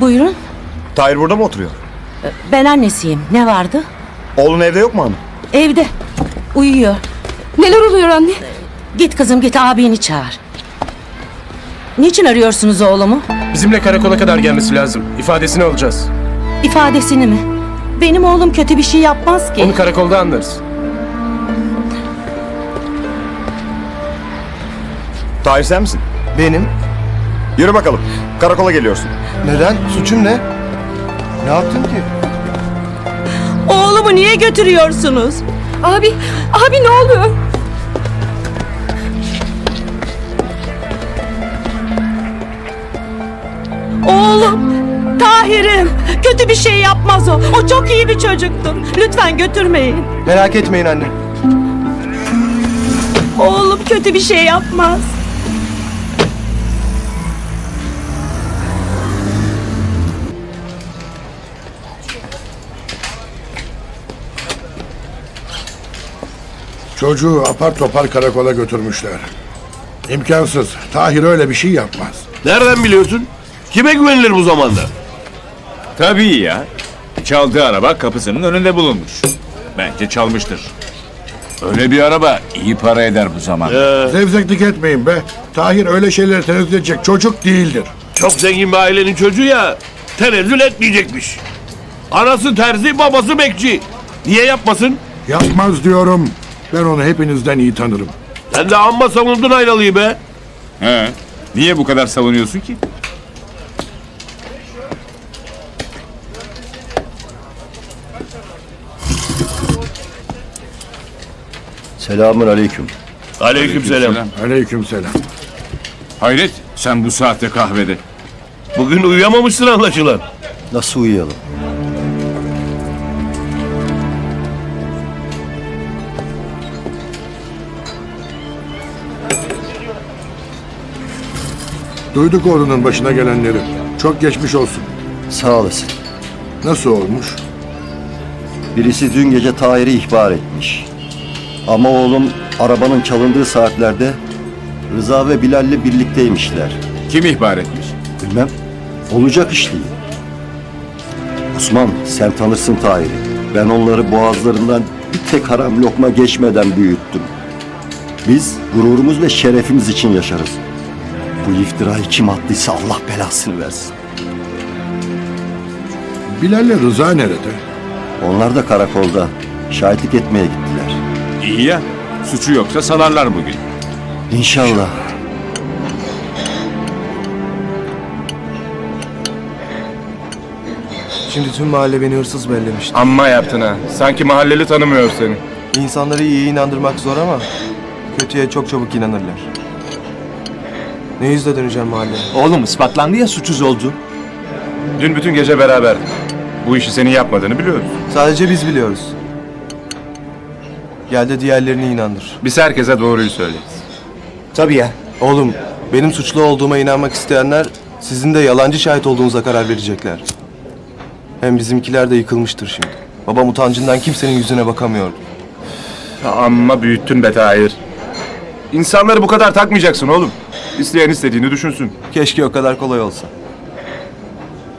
Buyurun. Tahir burada mı oturuyor? Ben annesiyim. Ne vardı? Oğlun evde yok mu hanım? Evde. Uyuyor. Neler oluyor anne? Git kızım git abini çağır. Niçin arıyorsunuz oğlumu? Bizimle karakola kadar gelmesi lazım. İfadesini alacağız. İfadesini mi? Benim oğlum kötü bir şey yapmaz ki. Onu karakolda anlarız. Tahir sen misin? Benim. Yürü bakalım. Karakola geliyorsun. Neden? Suçum ne? Ne yaptım ki? Oğlumu niye götürüyorsunuz? Abi, abi ne oluyor? Oğlum. Tahir'im. Kötü bir şey yapmaz o. O çok iyi bir çocuktur. Lütfen götürmeyin. Merak etmeyin anne. Oğlum kötü bir şey yapmaz. Çocuğu apar topar karakola götürmüşler. İmkansız. Tahir öyle bir şey yapmaz. Nereden biliyorsun? Kime güvenilir bu zamanda? Tabii ya. Çaldığı araba kapısının önünde bulunmuş. Bence çalmıştır. Öyle bir araba iyi para eder bu zaman. Zevzeklik etmeyin be. Tahir öyle şeyleri tenezzül edecek çocuk değildir. Çok zengin bir ailenin çocuğu ya. Tenezzül etmeyecekmiş. Anası terzi, babası bekçi. Niye yapmasın? Yapmaz diyorum. Ben onu hepinizden iyi tanırım. Sen de amma savundun Aynalı'yı be. He. Niye bu kadar savunuyorsun ki? Selamun aleyküm. Aleykümselam. Aleykümselam. Hayret sen bu saatte kahvede. Bugün uyuyamamışsın anlaşılan. Nasıl uyuyalım? Duyduk oğlunun başına gelenleri. Çok geçmiş olsun. Sağ olasın. Nasıl olmuş? Birisi dün gece Tahir'i ihbar etmiş. Ama oğlum arabanın çalındığı saatlerde Rıza ve Bilal'le birlikteymişler. Kim ihbar etmiş? Bilmem. Olacak iş değil. Osman sen tanırsın Tahir'i. Ben onları boğazlarından bir tek haram lokma geçmeden büyüttüm. Biz gururumuz ve şerefimiz için yaşarız. Bu iftirayı kim attıysa Allah belasını versin. Bilal'le Rıza nerede? Onlar da karakolda şahitlik etmeye gittiler. İyi ya. Suçu yoksa salarlar bugün. İnşallah. Şimdi tüm mahalle beni hırsız bellemişti. Amma yaptın ha. Sanki mahalleli tanımıyor seni. İnsanları iyiye inandırmak zor ama kötüye çok çabuk inanırlar. Ne yüzle döneceğim mahalleye? Oğlum ispatlandı ya suçsuz oldu. Dün bütün gece beraber. Bu işi senin yapmadığını biliyoruz. Sadece biz biliyoruz. Gel de diğerlerini inandır. Biz herkese doğruyu söyleriz. Tabii ya. Oğlum, benim suçlu olduğuma inanmak isteyenler sizin de yalancı şahit olduğunuza karar verecekler. Hem bizimkiler de yıkılmıştır şimdi. Babam utancından kimsenin yüzüne bakamıyordu. Amma büyüttün be Tahir. İnsanları bu kadar takmayacaksın oğlum. İsteyen istediğini düşünsün. Keşke o kadar kolay olsa.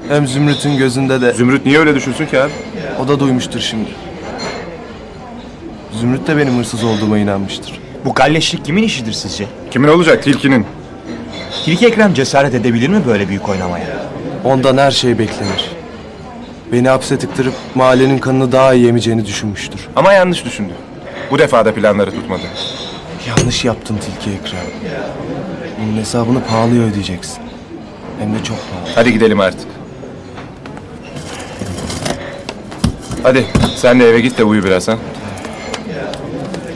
Hem Zümrüt'ün gözünde de Zümrüt niye öyle düşünsün ki abi? o da duymuştur şimdi. Zümrüt de benim hırsız olduğuma inanmıştır. Bu galleşlik kimin işidir sizce? Kimin olacak? Tilkinin. Tilki Ekrem cesaret edebilir mi böyle büyük oynamaya? Ondan her şey beklenir. Beni hapse tıktırıp mahallenin kanını daha iyi yemeyeceğini düşünmüştür. Ama yanlış düşündü. Bu defa da planları tutmadı. Yanlış yaptın Tilki Ekrem. Bunun hesabını pahalıya ödeyeceksin. Hem de çok pahalı. Hadi gidelim artık. Hadi sen de eve git de uyu biraz ha.